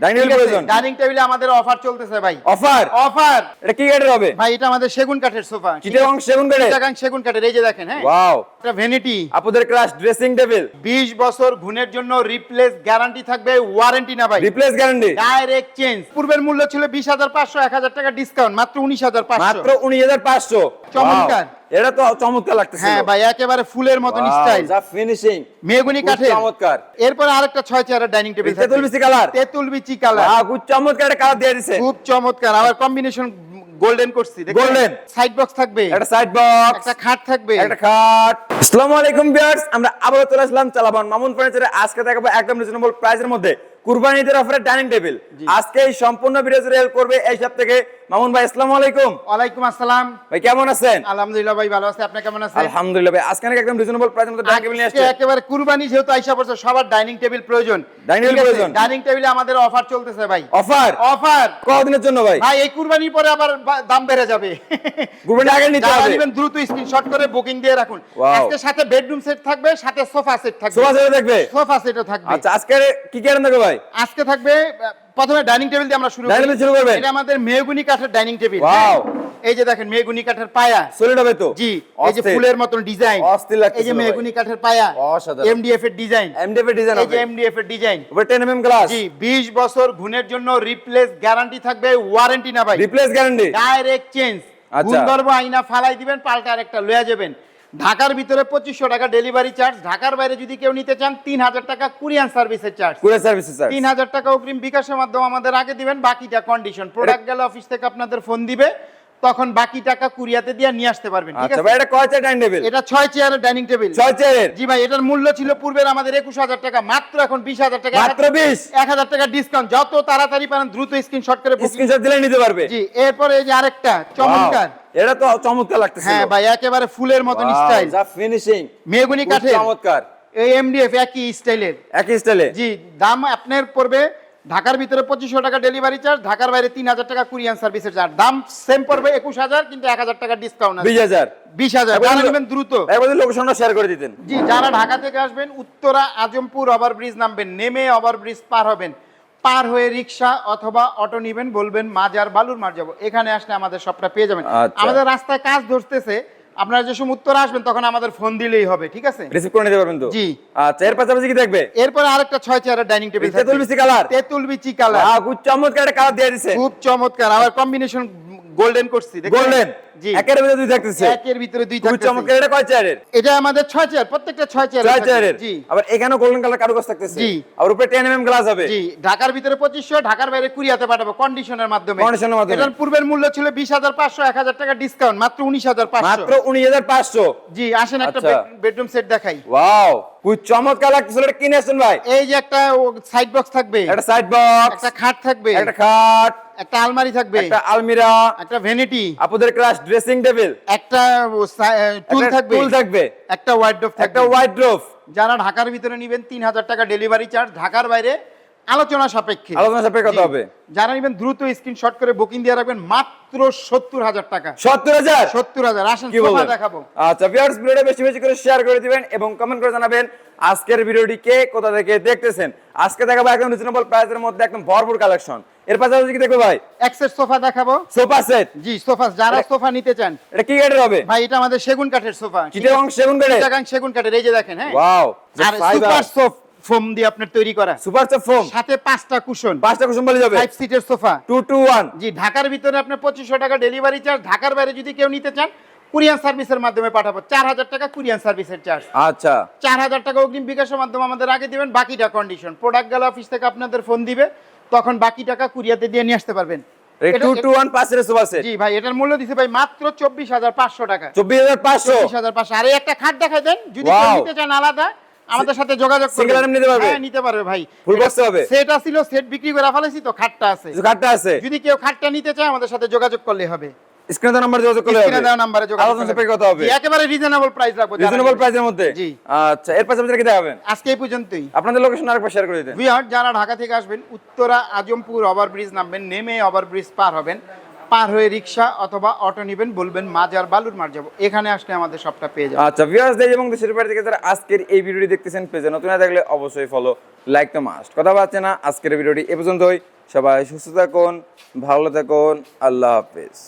প্রয়োজন? ডাইনিং টেবিলে আমাদের অফার চলতেছে ভাই। অফার অফার এটা কি কাঠের হবে? ভাই এটা আমাদের সেগুন কাঠের সোফা। চিটাগং সেগুন কাঠের? চিটাগাং সেগুন কাঠের এই যে দেখেন হ্যাঁ? ওয়াও এটা ভ্যানিটি আপুদের ক্লাস ড্রেসিং টেবিল 20 বছর ঘুণের জন্য রিপ্লেস গ্যারান্টি থাকবে ওয়ারেন্টি না ভাই। রিপ্লেস গ্যারান্টি ডাইরেক্ট চেঞ্জ পূর্বের মূল্য ছিল 20500 1000 টাকা ডিসকাউন্ট মাত্র 19500 মাত্র উনিশ হাজার পাঁচশো। চমৎকার। এটা তো চমৎকার লাগতেছে হ্যাঁ ভাই একেবারে ফুলের মতন স্টাইল যা ফিনিশিং মেগুনি কাঠের। চমৎকার। এরপর আরেকটা ছয় চেয়ারের ডাইনিং টেবিল তেঁতুল বিচি কালার তেতুল বিচি কালার খুব চমৎকার একটা কালার দিয়ে দিছে। খুব চমৎকার। আবার কম্বিনেশন গোল্ডেন করছি Golden। সাইড বক্স থাকবে। একটা সাইড বক্স একটা খাট থাকবে। একটা খাট। আসসালামু আলাইকুম ভিউয়ার্স আমরা আবারও চলে আসলাম চালাবান মামুন ফার্নিচারে আজকে দেখাবো একদম রিজনেবল প্রাইসের মধ্যে। কুরবানি ঈদের অফারে ডাইনিং টেবিল আজকে এই সম্পূর্ণ জুড়ে হেল্প করবে এই সব থেকে। মামুন ভাই আসসালামু আলাইকুম। ওয়ালাইকুম আসসালাম। ভাই কেমন আছেন? আলহামদুলিল্লাহ ভাই ভালো আছে। আপনি কেমন আছেন? আলহামদুলিল্লাহ ভাই আজকে একদম রিজনেবল প্রাইসের মধ্যে ডাইনিং টেবিল আসছে। একেবারে কুরবানি যেহেতু আইসা পড়ছে সবার ডাইনিং টেবিল প্রয়োজন। Dining table প্রয়োজন? ডাইনিং টেবিলে আমাদের অফার চলতেছে ভাই। অফার অফার কতদিনের জন্য ভাই? ভাই এই কুরবানির পরে আবার দাম বেড়ে যাবে। কুরবানি আগে নিতে হবে। নেবেন দ্রুত স্ক্রিনশট করে বুকিং দিয়ে রাখুন। আজকে সাথে বেডরুম সেট থাকবে সাথে সোফা সেট থাকবে। সোফা সেট দেখবে সোফা সেটও থাকবে। আচ্ছা আজকে কি কি আনেন দেখো ভাই। আজকে থাকবে প্রথমে ডাইনিং টেবিল দিয়ে আমরা শুরু table শুরু করবেন? এটা আমাদের মেহগুনি কাঠের ডাইনিং টেবিল। Wow. এই যে দেখেন মেহগুনি কাঠের পায়া। সলিড হবে তো? জি এই যে ফুলের মতন ডিজাইন। অস্থির লাগতেছিল এই যে। মেহগুনি কাঠের পায়া। অসাধারণ। এমডিএফ এর ডিজাইন। এমডিএফ এর ডিজাইন এই যে এমডিএফ এর ডিজাইন। উপরে 10 এমএম গ্লাস জি 20 বছর ঘুণের জন্য রিপ্লেস গ্যারান্টি থাকবে ওয়ারেন্টি না ভাই। রিপ্লেস গ্যারান্টি ডাইরেক্ট চেঞ্জ আচ্ছা। গুণ ধরবো আইনা ফালাই দিবেন পাল্টা আরেকটা লয়ে যাবেন। ঢাকার ভিতরে পঁচিশশো টাকা ডেলিভারি চার্জ ঢাকার বাইরে যদি কেউ নিতে চান তিন হাজার টাকা কুরিয়ান সার্ভিসের চার্জ কুরিয়ার সার্ভিসের চার্জ তিন হাজার টাকা অগ্রিম বিকাশের মাধ্যমে আমাদের আগে দিবেন বাকিটা কন্ডিশন প্রোডাক্ট গেলে অফিস থেকে আপনাদের ফোন দিবে। তখন বাকি টাকা কুরিয়াতে দিয়ে নিয়ে আসতে পারবেন ঠিক আচ্ছা আছে? ভাই এটা কয় চেয়ার ডাইনিং টেবিল? এটা ছয় চেয়ারের ডাইনিং টেবিল। ছয় চেয়ারের? জি ভাই এটার মূল্য ছিল পূর্বের আমাদের একুশ হাজার টাকা মাত্র এখন বিশ হাজার টাকা। মাত্র 20 এক হাজার টাকা ডিসকাউন্ট যত তাড়াতাড়ি পারেন দ্রুত স্ক্রিনশট করে স্ক্রিনশট দিলে নিতে পারবে। জি এরপরে এই যে আরেকটা চমৎকার। এটা তো চমৎকার লাগতেছে হ্যাঁ ভাই একেবারে ফুলের মতন স্টাইল যা ফিনিশিং মেগুনি কাঠের। চমৎকার। এই এমডিএফ একই স্টাইলের একই স্টাইলে জি দাম আপনার পড়বে ঢাকার ভিতরে পঁচিশশো টাকা ডেলিভারি চার্জ ঢাকার বাইরে তিন হাজার টাকা কুরিয়ান সার্ভিসের চার্জ দাম সেম পড়বে একুশ হাজার কিন্তু এক হাজার টাকা ডিসকাউন্ট আছে। 20000 বিশ হাজার এবার যারা নেবেন দ্রুত। একবার লোকেশনটা শেয়ার করে দিতেন। জি যারা ঢাকা থেকে আসবেন উত্তরা আজমপুর ওভার ব্রিজ নামবেন নেমে ওভার ব্রিজ পার হবেন। পার হয়ে রিক্সা অথবা অটো নিবেন বলবেন মাজার বালুর মার যাব। এখানে আসলে আমাদের সবটা পেয়ে যাবেন। আচ্ছা। আমাদের রাস্তায় কাজ ধরতেছে আপনারা যে সময় উত্তর আসবেন তখন আমাদের ফোন দিলেই হবে ঠিক আছে? রিসিভ করে নিতে পারবেন তো? জি। আচ্ছা এর পাশাপাশি কি দেখবে? এরপর আরেকটা ছয় চেয়ারের ডাইনিং টেবিল তেতুল বিচি কালার তেতুল বিচি কালার খুব চমৎকার একটা কালার দিয়ে দিছে। খুব চমৎকার। আবার কম্বিনেশন গোল্ডেন করছি? গোল্ডেন একের ভিতরে দুই থাকতেছে। একের ভিতরে দুই থাকতেছে। চমৎকার। এটা কয় চেয়ারের এটা আমাদের ছয় চেয়ার প্রত্যেকটা ছয় চেয়ার ছয় চেয়ারের জি। আবার এখানেও গোল্ডেন কালার কারুকাজ থাকতেছে। জি। আর উপরে 10 এমএম গ্লাস হবে। জি ঢাকার ভিতরে পঁচিশশো ঢাকার বাইরে কুরিয়াতে পাঠাবো কন্ডিশনের মাধ্যমে। এর মাধ্যমে। এটার পূর্বের মূল্য ছিল বিশ হাজার পাঁচশো এক হাজার টাকা ডিসকাউন্ট মাত্র উনিশ হাজার পাঁচশো। মাত্র 19500 জি আসেন একটা আচ্ছা। বেডরুম সেট দেখাই। ওয়াও চমৎকার লাগতেছিল এটা কিনে ভাই? এই যে একটা সাইড বক্স থাকবে। একটা সাইড বক্স একটা খাট থাকবে। একটা খাট। একটা আলমারি থাকবে। একটা আলমিরা। একটা ভ্যানিটি আপুদের ক্লাস ড্রেসিং টেবিল একটা টুল থাকবে। টুল থাকবে। একটা ওয়ার্ডরোব একটা ওয়াইড ড্রপ যারা ঢাকার ভিতরে নেবেন তিন হাজার টাকা ডেলিভারি চার্জ ঢাকার বাইরে আলোচনা সাপেক্ষে। আলোচনা সাপেক্ষে কত হবে? যারা নেবেন দ্রুত স্ক্রিনশট করে বুকিং দিয়ে রাখবেন মাত্র সত্তর হাজার টাকা। 70000 সত্তর হাজার। আসেন কি সোফা বলবেন? দেখাবো। আচ্ছা ভিউয়ার্স ভিডিওটা বেশি বেশি করে শেয়ার করে দিবেন এবং কমেন্ট করে জানাবেন আজকের ভিডিওটি কে কোথা থেকে দেখতেছেন। আজকে দেখাবো একদম রিজনেবল প্রাইসের মধ্যে একদম ভরপুর কালেকশন এর পাশাপাশি কি দেখব ভাই? এক্সের সোফা দেখাবো। সোফা সেট জি সোফা যারা সোফা নিতে চান। এটা কি কাঠের হবে? ভাই এটা আমাদের সেগুন কাঠের সোফা চিটাগং সেগুন কাঠের? চিটাগাং সেগুন কাঠের এই যে দেখেন হ্যাঁ। ওয়াও আর সুপার সোফ ফোম দিয়ে আপনার তৈরি করা। Super soft foam. সাথে পাঁচটা কুশন। পাঁচটা কুসুম বলে যাবে। ফাইভ সিটের সোফা 221 জি ঢাকার ভিতরে আপনার পঁচিশশো টাকা ডেলিভারি চার্জ ঢাকার বাইরে যদি কেউ নিতে চান কুরিয়ান সার্ভিসের মাধ্যমে পাঠাবো। চার হাজার টাকা কুরিয়ান সার্ভিসের চার্জ আচ্ছা। চার হাজার টাকা অগ্রিম বিকাশের মাধ্যমে আমাদের আগে দিবেন বাকিটা কন্ডিশন প্রোডাক্ট গেলে অফিস থেকে আপনাদের ফোন দিবে তখন বাকি টাকা কুরিয়াতে দিয়ে নিয়ে আসতে পারবেন। এটা- 221 পাঁচের সুপার সেট জি ভাই এটার মূল্য দিছে ভাই মাত্র চব্বিশ হাজার পাঁচশো টাকা। 24500 চব্বিশ হাজার পাঁচশো। আর এই একটা খাট দেখা দেন যদি কেউ নিতে চান আলাদা আমাদের সাথে যোগাযোগ Single item নিতে পারবে? হ্যাঁ নিতে পারবে ভাই। Full box হবে? সেট আসছিল সেট বিক্রি করে ফেলেছি তো খাটটা আছে। কাটটা আছে? যদি কেউ খাটটা নিতে চায় আমাদের সাথে যোগাযোগ করলে হবে। স্ক্রিনে নাম্বার যোগাযোগ করলে স্ক্রিনে দেওয়া নাম্বারে যোগাযোগ আলোচনা সাপেক্ষে কত হবে। একেবারে রিজনেবল প্রাইস রাখব রিজনেবল প্রাইসের মধ্যে? জি। আচ্ছা এর পাশাপাশি কি দেখাবেন? আজকে এই পর্যন্তই। আপনাদের লোকেশন আরেকবার শেয়ার করে দিন ভিউয়ার যারা ঢাকা থেকে আসবেন উত্তরা আজমপুর ওভার ব্রিজ নামবেন নেমে ওভার ব্রিজ পার হবেন। পার হয়ে রিক্সা অথবা অটো নেবেন, বলবেন, মাজার বালুর মার যাব। এখানে আসলে আমাদের সবটা পেয়ে যাবেন। আচ্ছা ভিউয়ার্স দেশ এবং দেশের বাইরে থেকে যারা আজকের এই ভিডিওটি দেখতেছেন, পেজে নতুন না থাকলে অবশ্যই ফলো লাইক তো মাস্ট কথা পাচ্ছে না, আজকের ভিডিওটি এ পর্যন্তই। সবাই সুস্থ থাকুন, ভালো থাকুন, আল্লাহ হাফেজ।